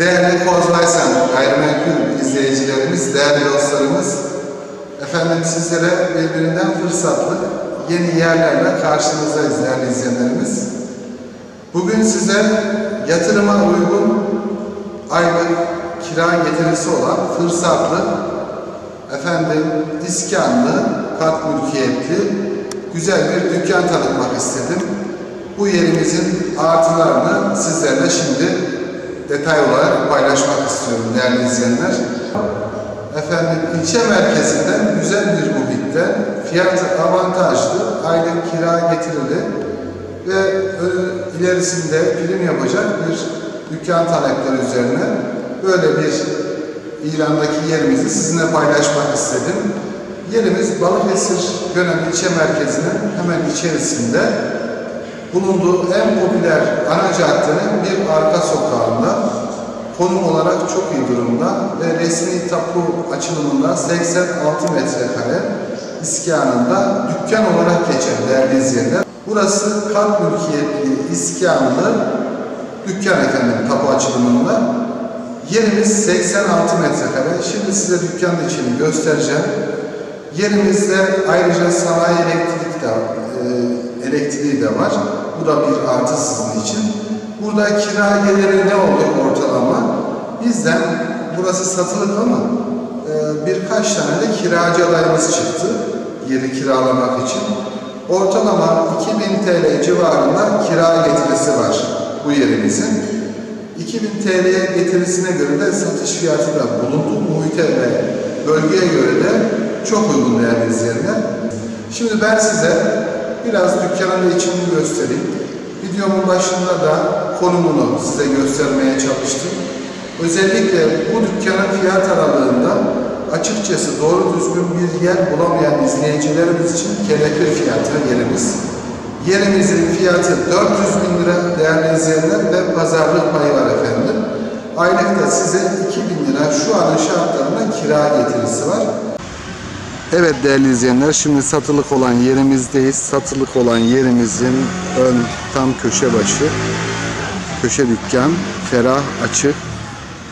Değerli Kozmaysan gayrimenkul izleyicilerimiz, değerli dostlarımız, efendim sizlere birbirinden fırsatlı yeni yerlerle karşınızdayız değerli izleyenlerimiz. Bugün size yatırıma uygun aylık kira getirisi olan fırsatlı, efendim iskanlı, kat mülkiyetli, güzel bir dükkan tanıtmak istedim. Bu yerimizin artılarını sizlerle şimdi detay olarak paylaşmak istiyorum değerli izleyenler. Efendim ilçe merkezinden güzel bir muhitte fiyatı avantajlı, aylık kira getirili ve ö- ilerisinde prim yapacak bir dükkan talepleri üzerine böyle bir ilandaki yerimizi sizinle paylaşmak istedim. Yerimiz Balıkesir Gönen ilçe merkezinin hemen içerisinde bulunduğu en popüler ana caddenin bir arka sokağında konum olarak çok iyi durumda ve resmi tapu açılımında 86 metrekare iskanında dükkan olarak geçen değerli izleyenler. Burası kat mülkiyetli iskanlı dükkan efendim tapu açılımında. Yerimiz 86 metrekare. Şimdi size dükkanın içini göstereceğim. Yerimizde ayrıca sanayi elektrik de, e, elektriği de var. Bu da bir artı sizin için. Burada kira geliri ne olur ortalama? Bizden burası satılık ama e, birkaç tane de kiracı adayımız çıktı yeri kiralamak için. Ortalama 2000 TL civarında kira getirisi var bu yerimizin. 2000 TL'ye getirisine göre de satış fiyatı da bulunduğu muhite ve bölgeye göre de çok uygun değerli izleyenler. Şimdi ben size biraz dükkanın içini göstereyim. Videomun başında da konumunu size göstermeye çalıştım. Özellikle bu dükkanın fiyat aralığında açıkçası doğru düzgün bir yer bulamayan izleyicilerimiz için kelepir fiyatı yerimiz. Yerimizin fiyatı 400 bin lira değerli izleyenler ve pazarlık payı var efendim. Aylıkta size 2000 lira şu anın şartlarında kira getirisi var. Evet değerli izleyenler şimdi satılık olan yerimizdeyiz. Satılık olan yerimizin ön tam köşe başı. Köşe dükkan, ferah, açık.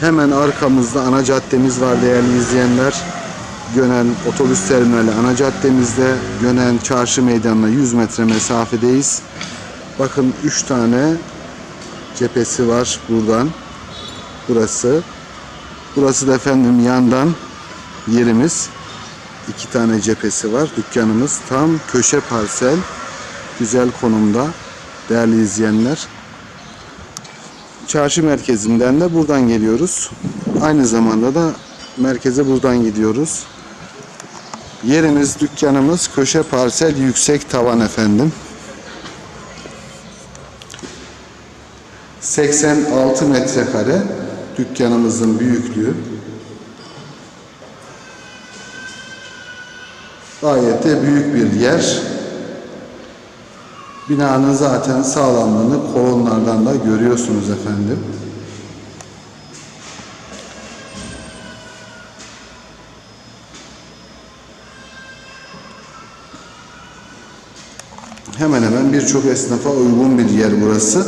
Hemen arkamızda ana caddemiz var değerli izleyenler. Gönen otobüs terminali ana caddemizde. Gönen çarşı meydanına 100 metre mesafedeyiz. Bakın 3 tane cephesi var buradan. Burası. Burası da efendim yandan yerimiz. İki tane cephesi var. Dükkanımız tam köşe parsel. Güzel konumda. Değerli izleyenler. Çarşı merkezinden de buradan geliyoruz. Aynı zamanda da merkeze buradan gidiyoruz. Yerimiz, dükkanımız köşe parsel yüksek tavan efendim. 86 metrekare dükkanımızın büyüklüğü. Gayet de büyük bir yer. Binanın zaten sağlamlığını kolonlardan da görüyorsunuz efendim. Hemen hemen birçok esnafa uygun bir yer burası.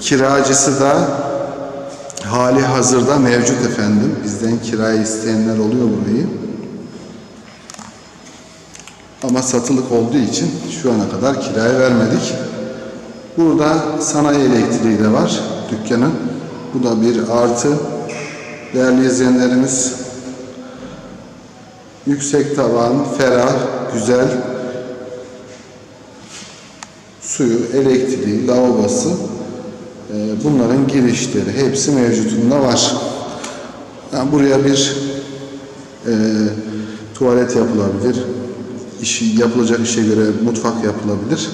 Kiracısı da hali hazırda mevcut efendim. Bizden kirayı isteyenler oluyor burayı. Ama satılık olduğu için şu ana kadar kiraya vermedik. Burada sanayi elektriği de var dükkanın. Bu da bir artı. Değerli izleyenlerimiz yüksek tavan, ferah, güzel suyu, elektriği, lavabosu e, bunların girişleri hepsi mevcutunda var. Yani buraya bir e, tuvalet yapılabilir. İşi, yapılacak işe göre mutfak yapılabilir.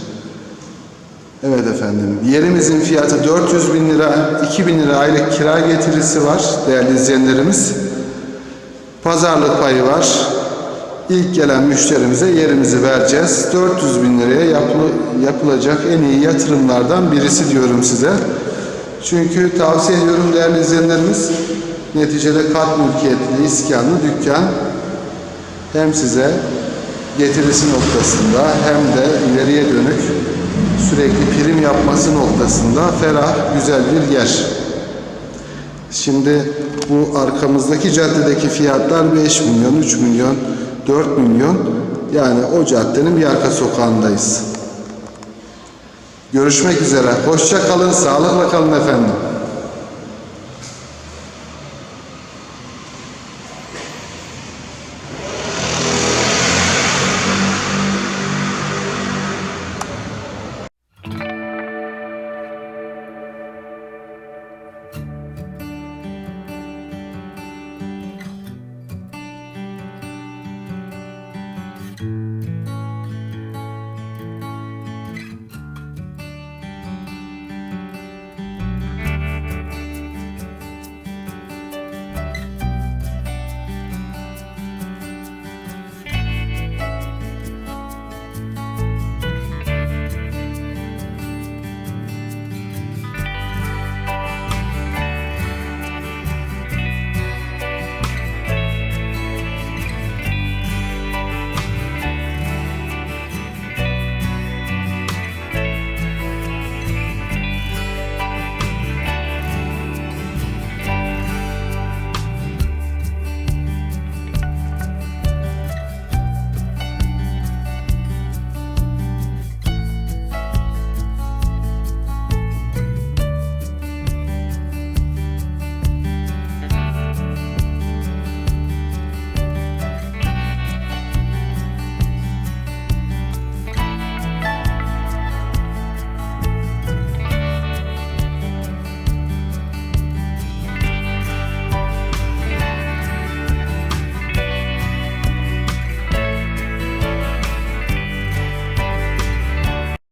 Evet efendim. Yerimizin fiyatı 400 bin lira, 2000 lira aylık kira getirisi var değerli izleyenlerimiz. Pazarlık payı var. İlk gelen müşterimize yerimizi vereceğiz. 400 bin liraya yapılı, yapılacak en iyi yatırımlardan birisi diyorum size. Çünkü tavsiye ediyorum değerli izleyenlerimiz. Neticede kat mülkiyetli, iskanlı dükkan hem size getirisi noktasında hem de ileriye dönük sürekli prim yapması noktasında ferah, güzel bir yer. Şimdi bu arkamızdaki caddedeki fiyatlar 5 milyon, 3 milyon, 4 milyon. Yani o caddenin bir arka sokağındayız. Görüşmek üzere. Hoşça kalın, sağlıkla kalın efendim.